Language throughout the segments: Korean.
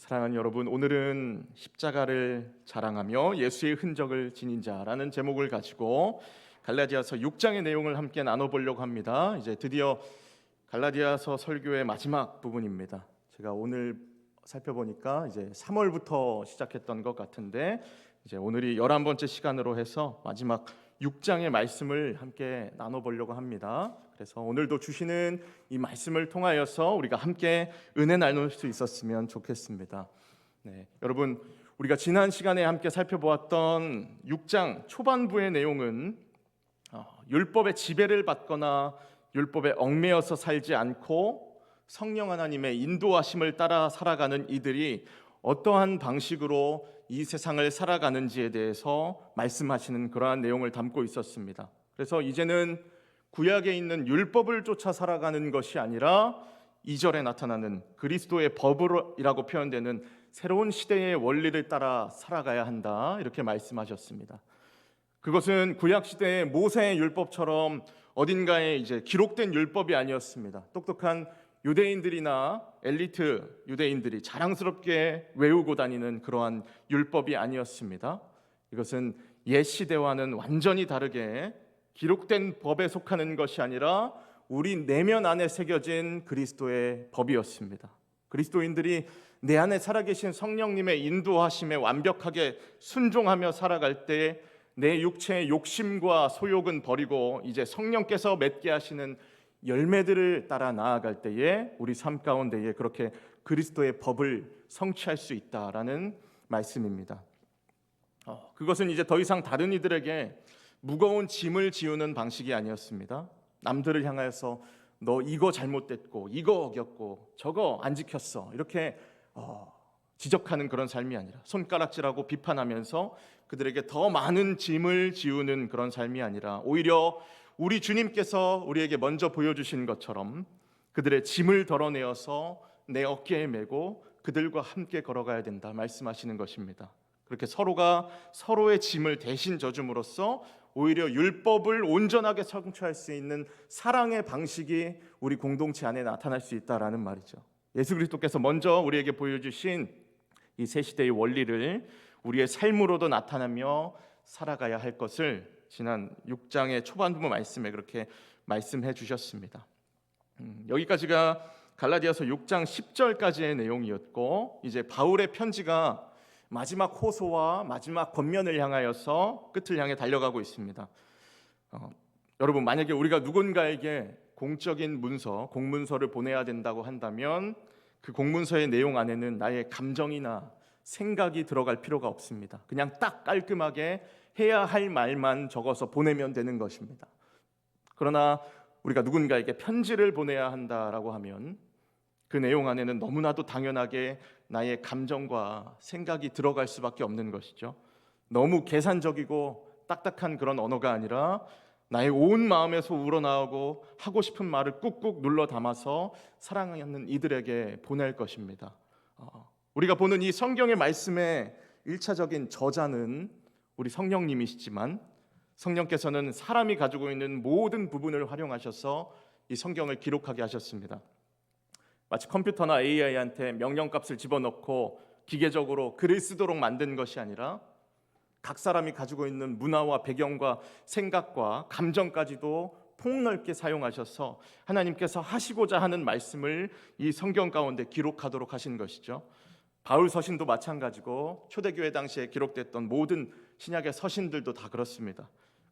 사랑하는 여러분, 오늘은 십자가를 자랑하며 예수의 흔적을 지닌 자라는 제목을 가지고 갈라디아서 6장의 내용을 함께 나눠보려고 합니다. 이제 드디어 갈라디아서 설교의 마지막 부분입니다. 제가 오늘 살펴보니까 이제 3월부터 시작했던 것 같은데 이제 오늘이 11번째 시간으로 해서 마지막 6장의 말씀을 함께 나눠보려고 합니다. 그래서 오늘도 주시는 이 말씀을 통하여서 우리가 함께 은혜 나눌 수 있었으면 좋겠습니다. 네, 여러분 우리가 지난 시간에 함께 살펴보았던 6장 초반부의 내용은 어, 율법의 지배를 받거나 율법에 얽매여서 살지 않고 성령 하나님의 인도하심을 따라 살아가는 이들이 어떠한 방식으로 이 세상을 살아가는지에 대해서 말씀하시는 그러한 내용을 담고 있었습니다. 그래서 이제는 구약에 있는 율법을 쫓아 살아가는 것이 아니라 이절에 나타나는 그리스도의 법이라고 표현되는 새로운 시대의 원리를 따라 살아가야 한다. 이렇게 말씀하셨습니다. 그것은 구약 시대의 모세의 율법처럼 어딘가에 이제 기록된 율법이 아니었습니다. 똑똑한 유대인들이나 엘리트 유대인들이 자랑스럽게 외우고 다니는 그러한 율법이 아니었습니다. 이것은 옛 시대와는 완전히 다르게 기록된 법에 속하는 것이 아니라 우리 내면 안에 새겨진 그리스도의 법이었습니다. 그리스도인들이 내 안에 살아계신 성령님의 인도하심에 완벽하게 순종하며 살아갈 때 내 육체의 욕심과 소욕은 버리고 이제 성령께서 맺게 하시는 열매들을 따라 나아갈 때에 우리 삶 가운데에 그렇게 그리스도의 법을 성취할 수 있다라는 말씀입니다. 어, 그것은 이제 더 이상 다른 이들에게 무거운 짐을 지우는 방식이 아니었습니다. 남들을 향하여서 너 이거 잘못됐고 이거 어겼고 저거 안 지켰어 이렇게 어, 지적하는 그런 삶이 아니라 손가락질하고 비판하면서 그들에게 더 많은 짐을 지우는 그런 삶이 아니라 오히려 우리 주님께서 우리에게 먼저 보여주신 것처럼 그들의 짐을 덜어내어서 내 어깨에 메고 그들과 함께 걸어가야 된다 말씀하시는 것입니다. 그렇게 서로가 서로의 짐을 대신 져줌으로써 오히려 율법을 온전하게 성취할 수 있는 사랑의 방식이 우리 공동체 안에 나타날 수 있다라는 말이죠. 예수 그리스도께서 먼저 우리에게 보여주신 이 새 시대의 원리를 우리의 삶으로도 나타나며 살아가야 할 것을 지난 6장의 초반부 말씀에 그렇게 말씀해 주셨습니다. 음, 여기까지가 갈라디아서 6장 10절까지의 내용이었고 이제 바울의 편지가 마지막 호소와 마지막 권면을 향하여서 끝을 향해 달려가고 있습니다. 어, 여러분 만약에 우리가 누군가에게 공적인 문서, 공문서를 보내야 된다고 한다면 그 공문서의 내용 안에는 나의 감정이나 생각이 들어갈 필요가 없습니다. 그냥 딱 깔끔하게 해야 할 말만 적어서 보내면 되는 것입니다. 그러나 우리가 누군가에게 편지를 보내야 한다라고 하면 그 내용 안에는 너무나도 당연하게 나의 감정과 생각이 들어갈 수밖에 없는 것이죠. 너무 계산적이고 딱딱한 그런 언어가 아니라 나의 온 마음에서 우러나오고 하고 싶은 말을 꾹꾹 눌러 담아서 사랑하는 이들에게 보낼 것입니다. 어, 우리가 보는 이 성경의 말씀의 일차적인 저자는 우리 성령님이시지만 성령께서는 사람이 가지고 있는 모든 부분을 활용하셔서 이 성경을 기록하게 하셨습니다. 마치 컴퓨터나 AI한테 명령값을 집어넣고 기계적으로 글을 쓰도록 만든 것이 아니라 각 사람이 가지고 있는 문화와 배경과 생각과 감정까지도 폭넓게 사용하셔서 하나님께서 하시고자 하는 말씀을 이 성경 가운데 기록하도록 하신 것이죠. 바울 서신도 마찬가지고 초대교회 당시에 기록됐던 모든 신약의 서신들도 다 그렇습니다.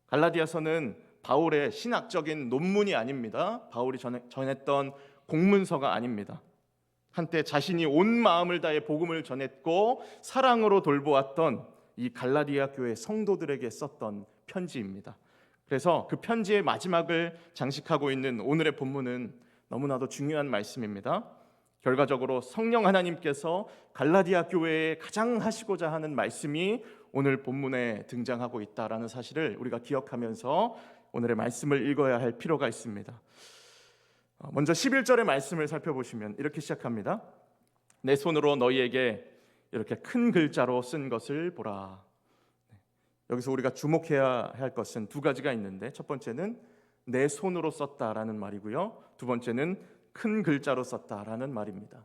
갈라디아서는 바울의 신학적인 논문이 아닙니다. 바울이 전했던 공문서가 아닙니다. 한때 자신이 온 마음을 다해 복음을 전했고 사랑으로 돌보았던 이 갈라디아 교회 성도들에게 썼던 편지입니다. 그래서 그 편지의 마지막을 장식하고 있는 오늘의 본문은 너무나도 중요한 말씀입니다. 결과적으로 성령 하나님께서 갈라디아 교회에 가장 하시고자 하는 말씀이 오늘 본문에 등장하고 있다라는 사실을 우리가 기억하면서 오늘의 말씀을 읽어야 할 필요가 있습니다. 어, 먼저 11절의 말씀을 살펴보시면 이렇게 시작합니다. 내 손으로 너희에게 이렇게 큰 글자로 쓴 것을 보라. 네. 여기서 우리가 주목해야 할 것은 두 가지가 있는데 첫 번째는 내 손으로 썼다라는 말이고요. 두 번째는 큰 글자로 썼다라는 말입니다.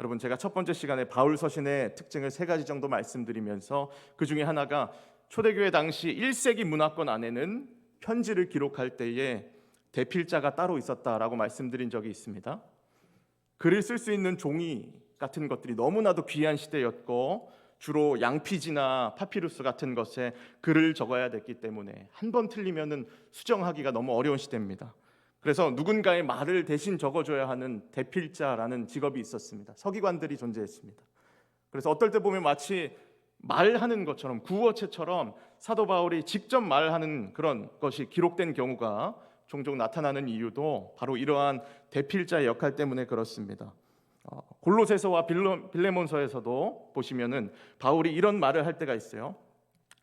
아, 여러분 제가 첫 번째 시간에 바울 서신의 특징을 세 가지 정도 말씀드리면서 그 중에 하나가 초대교회 당시 1세기 문화권 안에는 편지를 기록할 때에 대필자가 따로 있었다라고 말씀드린 적이 있습니다. 글을 쓸 수 있는 종이 같은 것들이 너무나도 귀한 시대였고 주로 양피지나 파피루스 같은 것에 글을 적어야 됐기 때문에 한 번 틀리면은 수정하기가 너무 어려운 시대입니다. 그래서 누군가의 말을 대신 적어줘야 하는 대필자라는 직업이 있었습니다. 서기관들이 존재했습니다. 그래서 어떨 때 보면 마치 말하는 것처럼 구어체처럼 사도 바울이 직접 말하는 그런 것이 기록된 경우가 종종 나타나는 이유도 바로 이러한 대필자의 역할 때문에 그렇습니다. 어, 골로새서와 빌레- 빌레몬서에서도 보시면은 바울이 이런 말을 할 때가 있어요.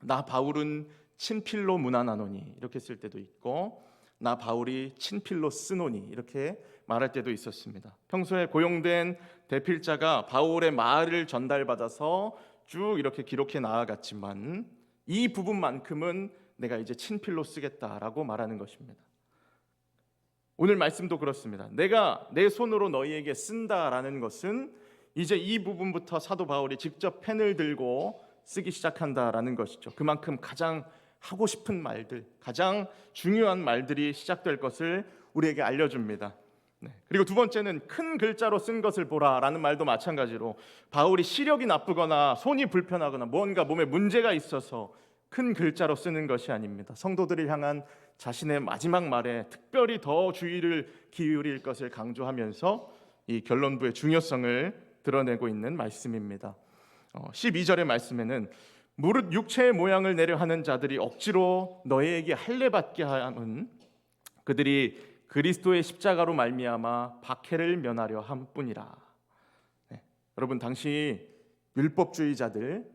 나 바울은 친필로 문안하노니 이렇게 쓸 때도 있고 나 바울이 친필로 쓰노니 이렇게 말할 때도 있었습니다. 평소에 고용된 대필자가 바울의 말을 전달받아서 쭉 이렇게 기록해 나아갔지만 이 부분만큼은 내가 이제 친필로 쓰겠다라고 말하는 것입니다. 오늘 말씀도 그렇습니다. 내가 내 손으로 너희에게 쓴다라는 것은 이제 이 부분부터 사도 바울이 직접 펜을 들고 쓰기 시작한다라는 것이죠. 그만큼 가장 하고 싶은 말들, 가장 중요한 말들이 시작될 것을 우리에게 알려줍니다. 네. 그리고 두 번째는 큰 글자로 쓴 것을 보라라는 말도 마찬가지로 바울이 시력이 나쁘거나 손이 불편하거나 뭔가 몸에 문제가 있어서 큰 글자로 쓰는 것이 아닙니다. 성도들을 향한 자신의 마지막 말에 특별히 더 주의를 기울일 것을 강조하면서 이 결론부의 중요성을 드러내고 있는 말씀입니다. 어, 12절의 말씀에는 무릇 육체의 모양을 내려 하는 자들이 억지로 너희에게 할례 받게 함은 그들이 그리스도의 십자가로 말미암아 박해를 면하려 함뿐이라. 네, 여러분 당시 율법주의자들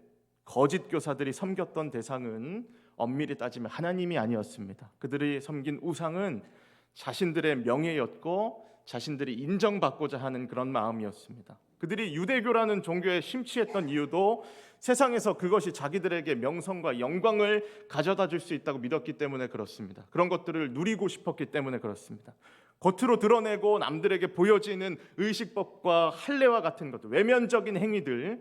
거짓 교사들이 섬겼던 대상은 엄밀히 따지면 하나님이 아니었습니다. 그들이 섬긴 우상은 자신들의 명예였고 자신들이 인정받고자 하는 그런 마음이었습니다. 그들이 유대교라는 종교에 심취했던 이유도 세상에서 그것이 자기들에게 명성과 영광을 가져다 줄 수 있다고 믿었기 때문에 그렇습니다. 그런 것들을 누리고 싶었기 때문에 그렇습니다. 겉으로 드러내고 남들에게 보여지는 의식법과 할례와 같은 것들, 외면적인 행위들,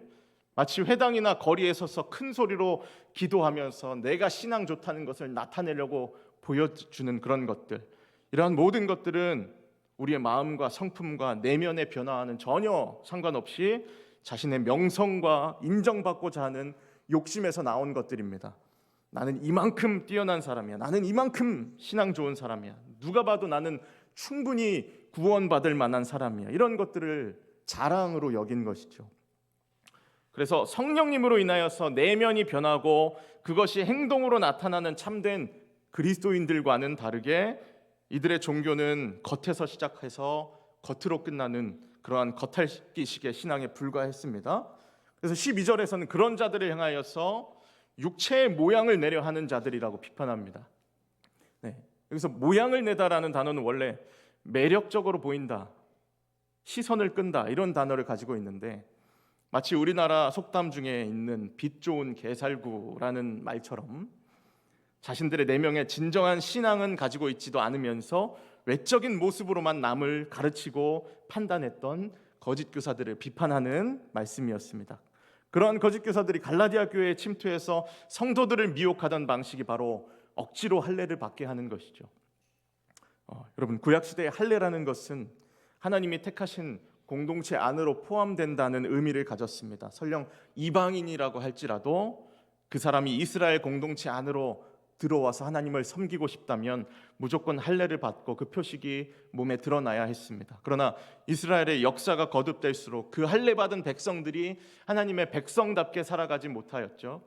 마치 회당이나 거리에 서서 큰 소리로 기도하면서 내가 신앙 좋다는 것을 나타내려고 보여주는 그런 것들, 이러한 모든 것들은 우리의 마음과 성품과 내면의 변화와는 전혀 상관없이 자신의 명성과 인정받고자 하는 욕심에서 나온 것들입니다. 나는 이만큼 뛰어난 사람이야. 나는 이만큼 신앙 좋은 사람이야. 누가 봐도 나는 충분히 구원받을 만한 사람이야. 이런 것들을 자랑으로 여긴 것이죠. 그래서 성령님으로 인하여서 내면이 변하고 그것이 행동으로 나타나는 참된 그리스도인들과는 다르게 이들의 종교는 겉에서 시작해서 겉으로 끝나는 그러한 겉핥기식의 신앙에 불과했습니다. 그래서 12절에서는 그런 자들을 향하여서 육체의 모양을 내려 하는 자들이라고 비판합니다. 네. 여기서 모양을 내다라는 단어는 원래 매력적으로 보인다, 시선을 끈다 이런 단어를 가지고 있는데 마치 우리나라 속담 중에 있는 빛 좋은 개살구라는 말처럼 자신들의 내면에 진정한 신앙은 가지고 있지도 않으면서 외적인 모습으로만 남을 가르치고 판단했던 거짓 교사들을 비판하는 말씀이었습니다. 그러한 거짓 교사들이 갈라디아 교회에 침투해서 성도들을 미혹하던 방식이 바로 억지로 할례를 받게 하는 것이죠. 어, 여러분 구약 시대의 할례라는 것은 하나님이 택하신 공동체 안으로 포함된다는 의미를 가졌습니다. 설령 이방인이라고 할지라도 그 사람이 이스라엘 공동체 안으로 들어와서 하나님을 섬기고 싶다면 무조건 할례를 받고 그 표식이 몸에 드러나야 했습니다. 그러나 이스라엘의 역사가 거듭될수록 그 할례 받은 백성들이 하나님의 백성답게 살아가지 못하였죠.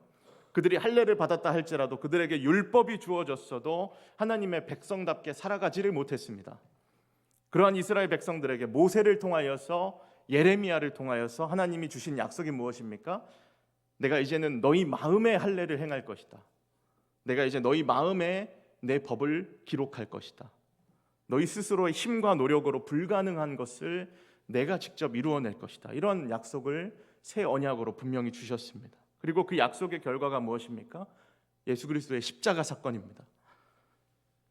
그들이 할례를 받았다 할지라도 그들에게 율법이 주어졌어도 하나님의 백성답게 살아가지를 못했습니다. 그러한 이스라엘 백성들에게 모세를 통하여서 예레미야를 통하여서 하나님이 주신 약속이 무엇입니까? 내가 이제는 너희 마음의 할례를 행할 것이다. 내가 이제 너희 마음에 내 법을 기록할 것이다. 너희 스스로의 힘과 노력으로 불가능한 것을 내가 직접 이루어낼 것이다. 이런 약속을 새 언약으로 분명히 주셨습니다. 그리고 그 약속의 결과가 무엇입니까? 예수 그리스도의 십자가 사건입니다.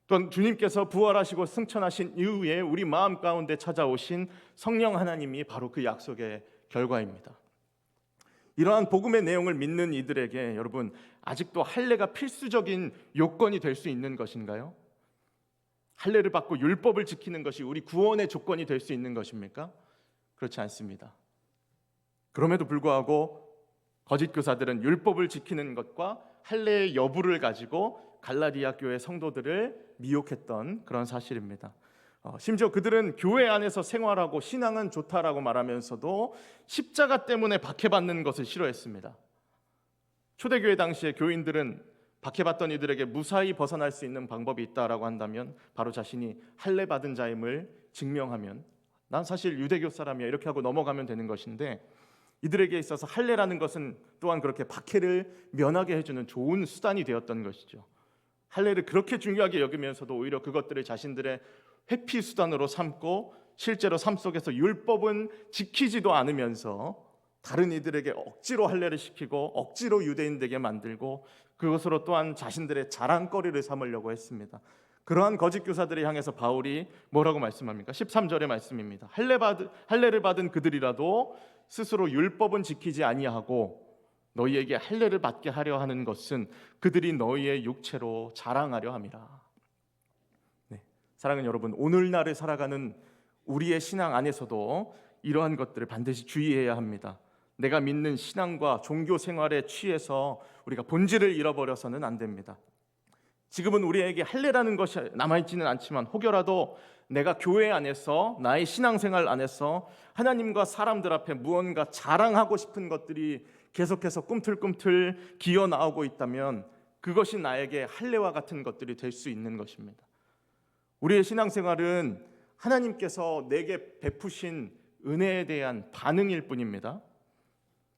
또한 주님께서 부활하시고 승천하신 이후에 우리 마음 가운데 찾아오신 성령 하나님이 바로 그 약속의 결과입니다. 이러한 복음의 내용을 믿는 이들에게 여러분 아직도 할례가 필수적인 요건이 될 수 있는 것인가요? 할례를 받고 율법을 지키는 것이 우리 구원의 조건이 될 수 있는 것입니까? 그렇지 않습니다. 그럼에도 불구하고 거짓 교사들은 율법을 지키는 것과 할례의 여부를 가지고 갈라디아 교회 성도들을 미혹했던 그런 사실입니다. 어, 심지어 그들은 교회 안에서 생활하고 신앙은 좋다라고 말하면서도 십자가 때문에 박해받는 것을 싫어했습니다. 초대교회 당시에 교인들은 박해받던 이들에게 무사히 벗어날 수 있는 방법이 있다라고 한다면 바로 자신이 할례 받은 자임을 증명하면 난 사실 유대교 사람이야 이렇게 하고 넘어가면 되는 것인데 이들에게 있어서 할례라는 것은 또한 그렇게 박해를 면하게 해주는 좋은 수단이 되었던 것이죠. 할례를 그렇게 중요하게 여기면서도 오히려 그것들을 자신들의 회피 수단으로 삼고 실제로 삶 속에서 율법은 지키지도 않으면서 다른 이들에게 억지로 할례를 시키고 억지로 유대인 되게 만들고 그것으로 또한 자신들의 자랑거리를 삼으려고 했습니다. 그러한 거짓 교사들을 향해서 바울이 뭐라고 말씀합니까? 13절의 말씀입니다. 할례 받 할례를 받은 그들이라도 스스로 율법은 지키지 아니하고 너희에게 할례를 받게 하려 하는 것은 그들이 너희의 육체로 자랑하려 함이라. 네. 사랑하는 여러분, 오늘날을 살아가는 우리의 신앙 안에서도 이러한 것들을 반드시 주의해야 합니다. 내가 믿는 신앙과 종교 생활에 취해서 우리가 본질을 잃어버려서는 안 됩니다. 지금은 우리에게 할례라는 것이 남아있지는 않지만 혹여라도 내가 교회 안에서 나의 신앙생활 안에서 하나님과 사람들 앞에 무언가 자랑하고 싶은 것들이 계속해서 꿈틀꿈틀 기어 나오고 있다면 그것이 나에게 할례와 같은 것들이 될 수 있는 것입니다. 우리의 신앙생활은 하나님께서 내게 베푸신 은혜에 대한 반응일 뿐입니다.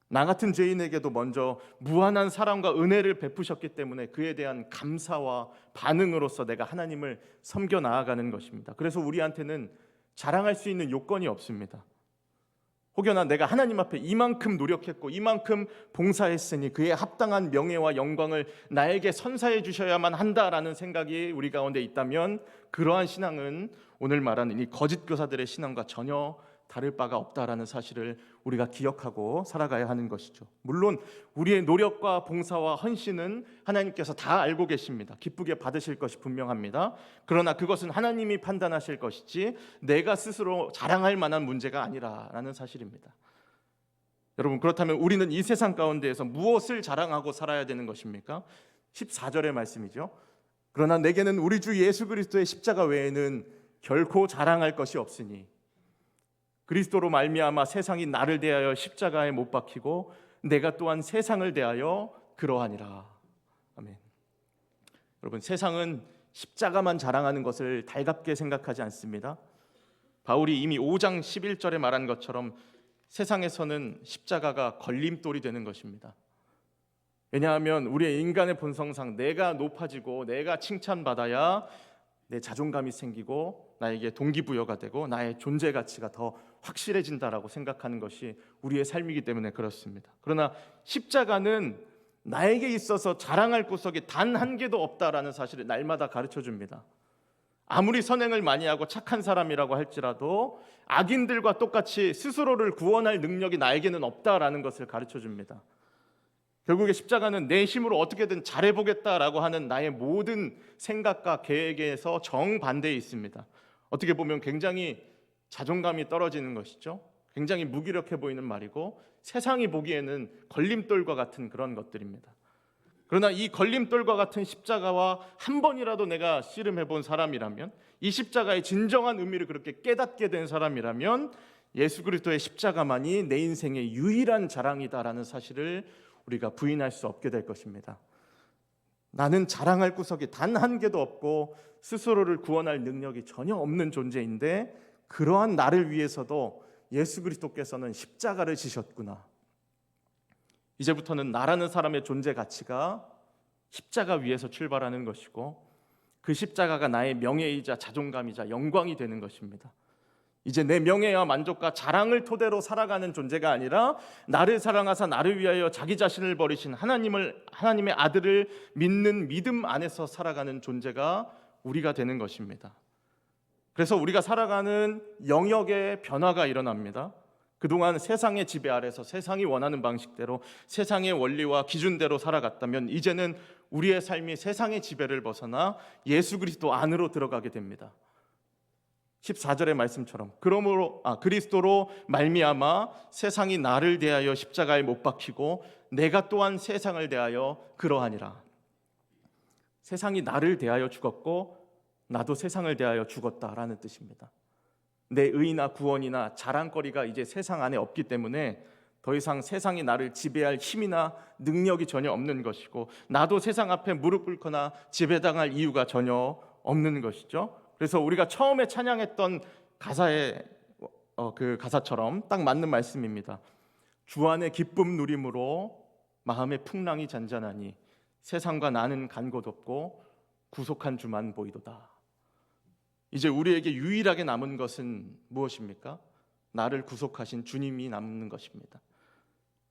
나 같은 죄인에게도 먼저 무한한 사랑과 은혜를 베푸셨기 때문에 그에 대한 감사와 반응으로서 내가 하나님을 섬겨 나아가는 것입니다. 그래서 우리한테는 자랑할 수 있는 요건이 없습니다. 혹여나 내가 하나님 앞에 이만큼 노력했고 이만큼 봉사했으니 그에 합당한 명예와 영광을 나에게 선사해 주셔야만 한다라는 생각이 우리 가운데 있다면 그러한 신앙은 오늘 말하는 이 거짓 교사들의 신앙과 전혀 다를 바가 없다라는 사실을 우리가 기억하고 살아가야 하는 것이죠. 물론 우리의 노력과 봉사와 헌신은 하나님께서 다 알고 계십니다. 기쁘게 받으실 것이 분명합니다. 그러나 그것은 하나님이 판단하실 것이지 내가 스스로 자랑할 만한 문제가 아니라라는 사실입니다. 여러분 그렇다면 우리는 이 세상 가운데에서 무엇을 자랑하고 살아야 되는 것입니까? 14절의 말씀이죠. 그러나 내게는 우리 주 예수 그리스도의 십자가 외에는 결코 자랑할 것이 없으니 그리스도로 말미암아 세상이 나를 대하여 십자가에 못 박히고 내가 또한 세상을 대하여 그러하니라. 아멘. 여러분 세상은 십자가만 자랑하는 것을 달갑게 생각하지 않습니다. 바울이 이미 5장 11절에 말한 것처럼 세상에서는 십자가가 걸림돌이 되는 것입니다. 왜냐하면 우리의 인간의 본성상 내가 높아지고 내가 칭찬받아야 내 자존감이 생기고 나에게 동기부여가 되고 나의 존재 가치가 더 확실해진다라고 생각하는 것이 우리의 삶이기 때문에 그렇습니다. 그러나 십자가는 나에게 있어서 자랑할 구석이 단 한 개도 없다라는 사실을 날마다 가르쳐 줍니다. 아무리 선행을 많이 하고 착한 사람이라고 할지라도 악인들과 똑같이 스스로를 구원할 능력이 나에게는 없다라는 것을 가르쳐 줍니다. 결국에 십자가는 내 힘으로 어떻게든 잘해보겠다라고 하는 나의 모든 생각과 계획에서 정반대에 있습니다. 어떻게 보면 굉장히 자존감이 떨어지는 것이죠. 굉장히 무기력해 보이는 말이고 세상이 보기에는 걸림돌과 같은 그런 것들입니다. 그러나 이 걸림돌과 같은 십자가와 한 번이라도 내가 씨름해 본 사람이라면 이 십자가의 진정한 의미를 그렇게 깨닫게 된 사람이라면 예수 그리스도의 십자가만이 내 인생의 유일한 자랑이다라는 사실을 우리가 부인할 수 없게 될 것입니다. 나는 자랑할 구석이 단 한 개도 없고 스스로를 구원할 능력이 전혀 없는 존재인데 그러한 나를 위해서도 예수 그리스도께서는 십자가를 지셨구나. 이제부터는 나라는 사람의 존재 가치가 십자가 위에서 출발하는 것이고 그 십자가가 나의 명예이자 자존감이자 영광이 되는 것입니다. 이제 내 명예와 만족과 자랑을 토대로 살아가는 존재가 아니라 나를 사랑하사 나를 위하여 자기 자신을 버리신 하나님을 하나님의 아들을 믿는 믿음 안에서 살아가는 존재가 우리가 되는 것입니다. 그래서 우리가 살아가는 영역의 변화가 일어납니다. 그동안 세상의 지배 아래서 세상이 원하는 방식대로 세상의 원리와 기준대로 살아갔다면 이제는 우리의 삶이 세상의 지배를 벗어나 예수 그리스도 안으로 들어가게 됩니다. 14절의 말씀처럼 그러므로 아 그리스도로 말미암아 세상이 나를 대하여 십자가에 못 박히고 내가 또한 세상을 대하여 그러하니라. 세상이 나를 대하여 죽었고 나도 세상을 대하여 죽었다라는 뜻입니다. 내 의나 구원이나 자랑거리가 이제 세상 안에 없기 때문에 더 이상 세상이 나를 지배할 힘이나 능력이 전혀 없는 것이고 나도 세상 앞에 무릎 꿇거나 지배당할 이유가 전혀 없는 것이죠. 그래서 우리가 처음에 찬양했던 가사의 어, 그 가사처럼 딱 맞는 말씀입니다. 주 안의 기쁨 누림으로 마음의 풍랑이 잔잔하니 세상과 나는 간 곳 없고 구속한 주만 보이도다. 이제 우리에게 유일하게 남은 것은 무엇입니까? 나를 구속하신 주님이 남는 것입니다.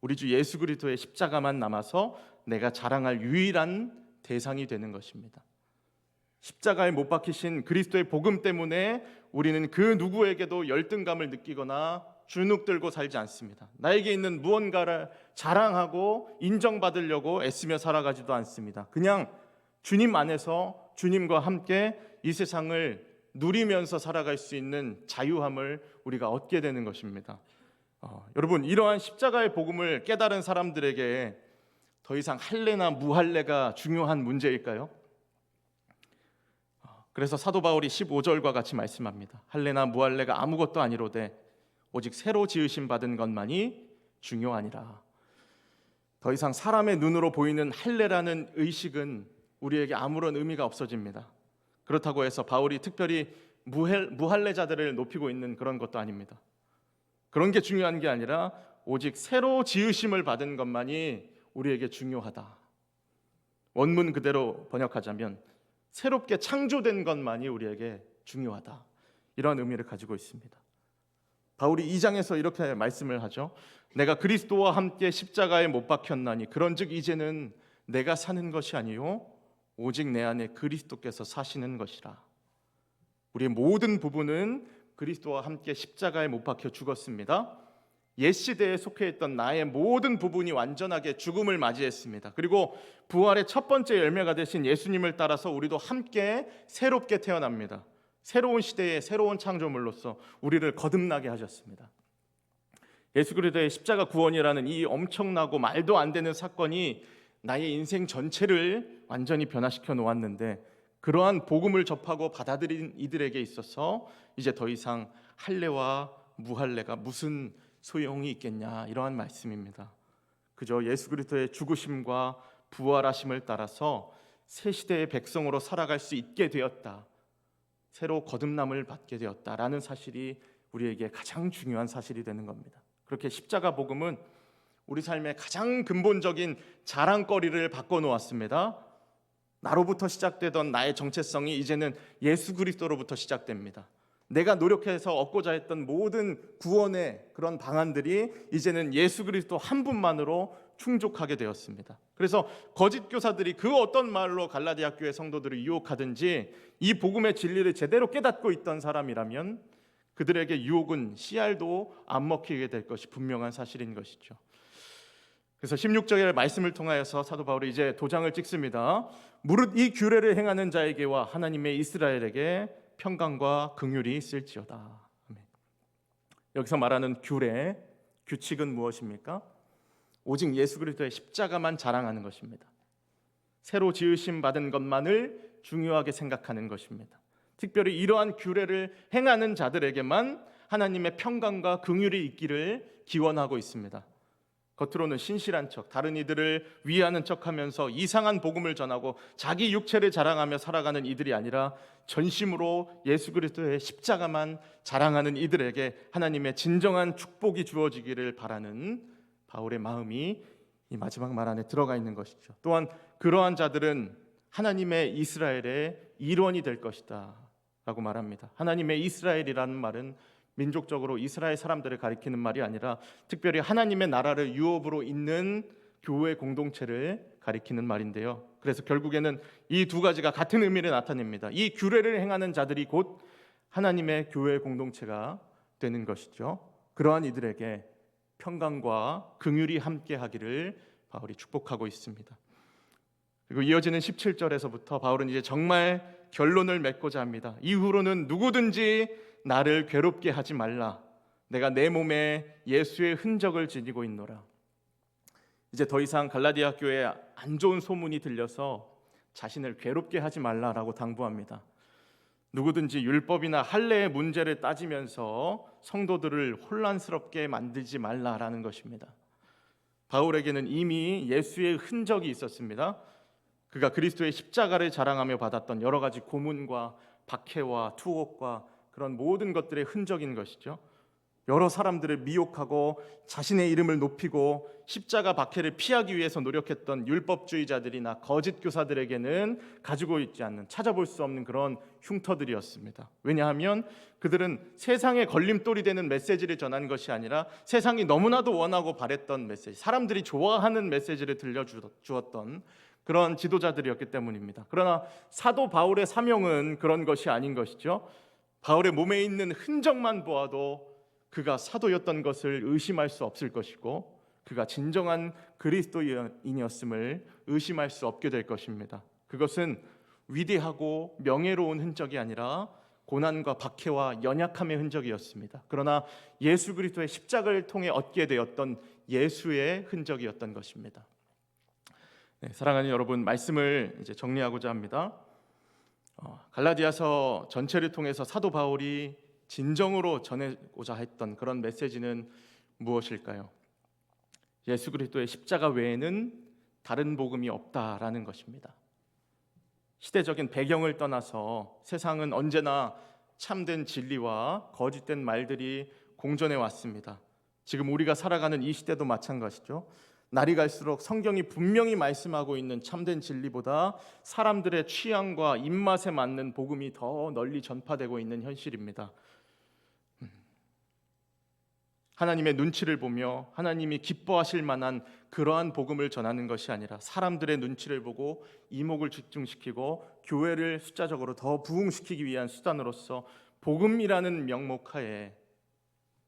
우리 주 예수 그리스도의 십자가만 남아서 내가 자랑할 유일한 대상이 되는 것입니다. 십자가에 못 박히신 그리스도의 복음 때문에 우리는 그 누구에게도 열등감을 느끼거나 주눅 들고 살지 않습니다. 나에게 있는 무언가를 자랑하고 인정받으려고 애쓰며 살아가지도 않습니다. 그냥 주님 안에서 주님과 함께 이 세상을 누리면서 살아갈 수 있는 자유함을 우리가 얻게 되는 것입니다. 어, 여러분 이러한 십자가의 복음을 깨달은 사람들에게 더 이상 할례나 무할례가 중요한 문제일까요? 어, 그래서 사도 바울이 15절과 같이 말씀합니다. 할례나 무할례가 아무것도 아니로되 오직 새로 지으심 받은 것만이 중요하니라. 더 이상 사람의 눈으로 보이는 할례라는 의식은 우리에게 아무런 의미가 없어집니다. 그렇다고 해서 바울이 특별히 무할례자들을 높이고 있는 그런 것도 아닙니다. 그런 게 중요한 게 아니라 오직 새로 지으심을 받은 것만이 우리에게 중요하다. 원문 그대로 번역하자면 새롭게 창조된 것만이 우리에게 중요하다. 이런 의미를 가지고 있습니다. 바울이 2장에서 이렇게 말씀을 하죠. 내가 그리스도와 함께 십자가에 못 박혔나니 그런즉 이제는 내가 사는 것이 아니요 오직 내 안에 그리스도께서 사시는 것이라. 우리의 모든 부분은 그리스도와 함께 십자가에 못 박혀 죽었습니다. 옛 시대에 속해 있던 나의 모든 부분이 완전하게 죽음을 맞이했습니다. 그리고 부활의 첫 번째 열매가 되신 예수님을 따라서 우리도 함께 새롭게 태어납니다. 새로운 시대의 새로운 창조물로서 우리를 거듭나게 하셨습니다. 예수 그리스도의 십자가 구원이라는 이 엄청나고 말도 안 되는 사건이 나의 인생 전체를 완전히 변화시켜 놓았는데 그러한 복음을 접하고 받아들인 이들에게 있어서 이제 더 이상 할례와 무할례가 무슨 소용이 있겠냐 이러한 말씀입니다. 그저 예수 그리스도의 죽으심과 부활하심을 따라서 새 시대의 백성으로 살아갈 수 있게 되었다. 새로 거듭남을 받게 되었다라는 사실이 우리에게 가장 중요한 사실이 되는 겁니다. 그렇게 십자가 복음은 우리 삶의 가장 근본적인 자랑거리를 바꿔 놓았습니다. 나로부터 시작되던 나의 정체성이 이제는 예수 그리스도로부터 시작됩니다. 내가 노력해서 얻고자 했던 모든 구원의 그런 방안들이 이제는 예수 그리스도 한 분만으로 충족하게 되었습니다. 그래서 거짓 교사들이 그 어떤 말로 갈라디아 교회 성도들을 유혹하든지 이 복음의 진리를 제대로 깨닫고 있던 사람이라면 그들에게 유혹은 씨알도 안 먹히게 될 것이 분명한 사실인 것이죠. 그래서 16절의 말씀을 통하여서 사도 바울이 이제 도장을 찍습니다. 무릇 이 규례를 행하는 자에게와 하나님의 이스라엘에게 평강과 긍휼이 있을지어다. 여기서 말하는 규례, 규칙은 무엇입니까? 오직 예수 그리스도의 십자가만 자랑하는 것입니다. 새로 지으심 받은 것만을 중요하게 생각하는 것입니다. 특별히 이러한 규례를 행하는 자들에게만 하나님의 평강과 긍휼이 있기를 기원하고 있습니다. 겉으로는 신실한 척, 다른 이들을 위하는 척 하면서 이상한 복음을 전하고 자기 육체를 자랑하며 살아가는 이들이 아니라 전심으로 예수 그리스도의 십자가만 자랑하는 이들에게 하나님의 진정한 축복이 주어지기를 바라는 바울의 마음이 이 마지막 말 안에 들어가 있는 것이죠. 또한 그러한 자들은 하나님의 이스라엘의 일원이 될 것이다 라고 말합니다. 하나님의 이스라엘이라는 말은 민족적으로 이스라엘 사람들을 가리키는 말이 아니라 특별히 하나님의 나라를 유업으로 잇는 교회 공동체를 가리키는 말인데요. 그래서 결국에는 이 두 가지가 같은 의미를 나타냅니다. 이 규례를 행하는 자들이 곧 하나님의 교회 공동체가 되는 것이죠. 그러한 이들에게 평강과 긍휼이 함께하기를 바울이 축복하고 있습니다. 그리고 이어지는 17절에서부터 바울은 이제 정말 결론을 맺고자 합니다. 이후로는 누구든지 나를 괴롭게 하지 말라. 내가 내 몸에 예수의 흔적을 지니고 있노라. 이제 더 이상 갈라디아 교회에 안 좋은 소문이 들려서 자신을 괴롭게 하지 말라라고 당부합니다. 누구든지 율법이나 할례의 문제를 따지면서 성도들을 혼란스럽게 만들지 말라라는 것입니다. 바울에게는 이미 예수의 흔적이 있었습니다. 그가 그리스도의 십자가를 자랑하며 받았던 여러 가지 고문과 박해와 투옥과 그런 모든 것들의 흔적인 것이죠. 여러 사람들을 미혹하고 자신의 이름을 높이고 십자가 박해를 피하기 위해서 노력했던 율법주의자들이나 거짓 교사들에게는 가지고 있지 않는 찾아볼 수 없는 그런 흉터들이었습니다. 왜냐하면 그들은 세상에 걸림돌이 되는 메시지를 전한 것이 아니라 세상이 너무나도 원하고 바랬던 메시지, 사람들이 좋아하는 메시지를 들려주었던 그런 지도자들이었기 때문입니다. 그러나 사도 바울의 사명은 그런 것이 아닌 것이죠. 바울의 몸에 있는 흔적만 보아도 그가 사도였던 것을 의심할 수 없을 것이고 그가 진정한 그리스도인이었음을 의심할 수 없게 될 것입니다. 그것은 위대하고 명예로운 흔적이 아니라 고난과 박해와 연약함의 흔적이었습니다. 그러나 예수 그리스도의 십자가를 통해 얻게 되었던 예수의 흔적이었던 것입니다. 네, 사랑하는 여러분, 말씀을 이제 정리하고자 합니다. 어, 갈라디아서 전체를 통해서 사도 바울이 진정으로 전해고자 했던 그런 메시지는 무엇일까요? 예수 그리스도의 십자가 외에는 다른 복음이 없다라는 것입니다. 시대적인 배경을 떠나서 세상은 언제나 참된 진리와 거짓된 말들이 공존해 왔습니다. 지금 우리가 살아가는 이 시대도 마찬가지죠. 날이 갈수록 성경이 분명히 말씀하고 있는 참된 진리보다 사람들의 취향과 입맛에 맞는 복음이 더 널리 전파되고 있는 현실입니다. 하나님의 눈치를 보며 하나님이 기뻐하실 만한 그러한 복음을 전하는 것이 아니라 사람들의 눈치를 보고 이목을 집중시키고 교회를 숫자적으로 더 부흥시키기 위한 수단으로서 복음이라는 명목하에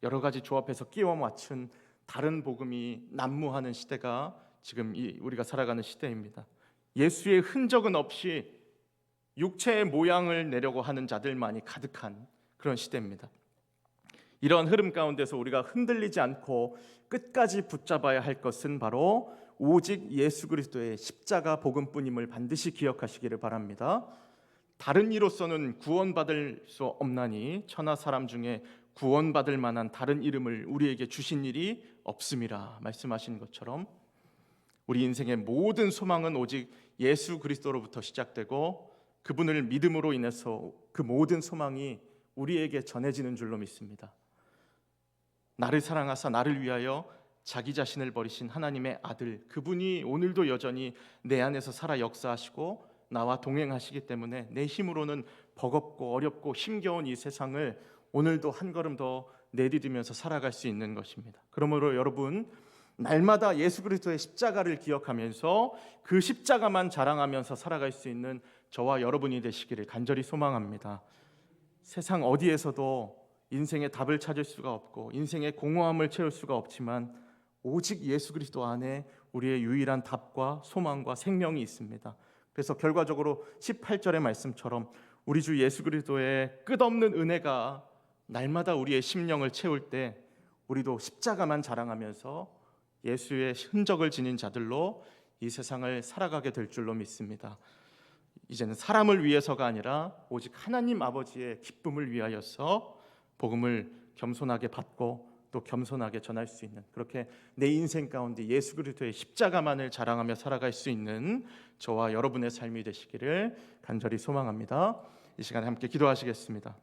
여러 가지 조합해서 끼워 맞춘 다른 복음이 난무하는 시대가 지금 이 우리가 살아가는 시대입니다. 예수의 흔적은 없이 육체의 모양을 내려고 하는 자들만이 가득한 그런 시대입니다. 이런 흐름 가운데서 우리가 흔들리지 않고 끝까지 붙잡아야 할 것은 바로 오직 예수 그리스도의 십자가 복음뿐임을 반드시 기억하시기를 바랍니다. 다른 이로서는 구원받을 수 없나니 천하 사람 중에 구원받을 만한 다른 이름을 우리에게 주신 일이 없음이라 말씀하신 것처럼 우리 인생의 모든 소망은 오직 예수 그리스도로부터 시작되고 그분을 믿음으로 인해서 그 모든 소망이 우리에게 전해지는 줄로 믿습니다. 나를 사랑하사 나를 위하여 자기 자신을 버리신 하나님의 아들 그분이 오늘도 여전히 내 안에서 살아 역사하시고 나와 동행하시기 때문에 내 힘으로는 버겁고 어렵고 힘겨운 이 세상을 오늘도 한 걸음 더 내디디면서 살아갈 수 있는 것입니다. 그러므로 여러분 날마다 예수 그리스도의 십자가를 기억하면서 그 십자가만 자랑하면서 살아갈 수 있는 저와 여러분이 되시기를 간절히 소망합니다. 세상 어디에서도 인생의 답을 찾을 수가 없고 인생의 공허함을 채울 수가 없지만 오직 예수 그리스도 안에 우리의 유일한 답과 소망과 생명이 있습니다. 그래서 결과적으로 18절의 말씀처럼 우리 주 예수 그리스도의 끝없는 은혜가 날마다 우리의 심령을 채울 때 우리도 십자가만 자랑하면서 예수의 흔적을 지닌 자들로 이 세상을 살아가게 될 줄로 믿습니다. 이제는 사람을 위해서가 아니라 오직 하나님 아버지의 기쁨을 위하여서 복음을 겸손하게 받고 또 겸손하게 전할 수 있는 그렇게 내 인생 가운데 예수 그리스도의 십자가만을 자랑하며 살아갈 수 있는 저와 여러분의 삶이 되시기를 간절히 소망합니다. 이 시간에 함께 기도하시겠습니다.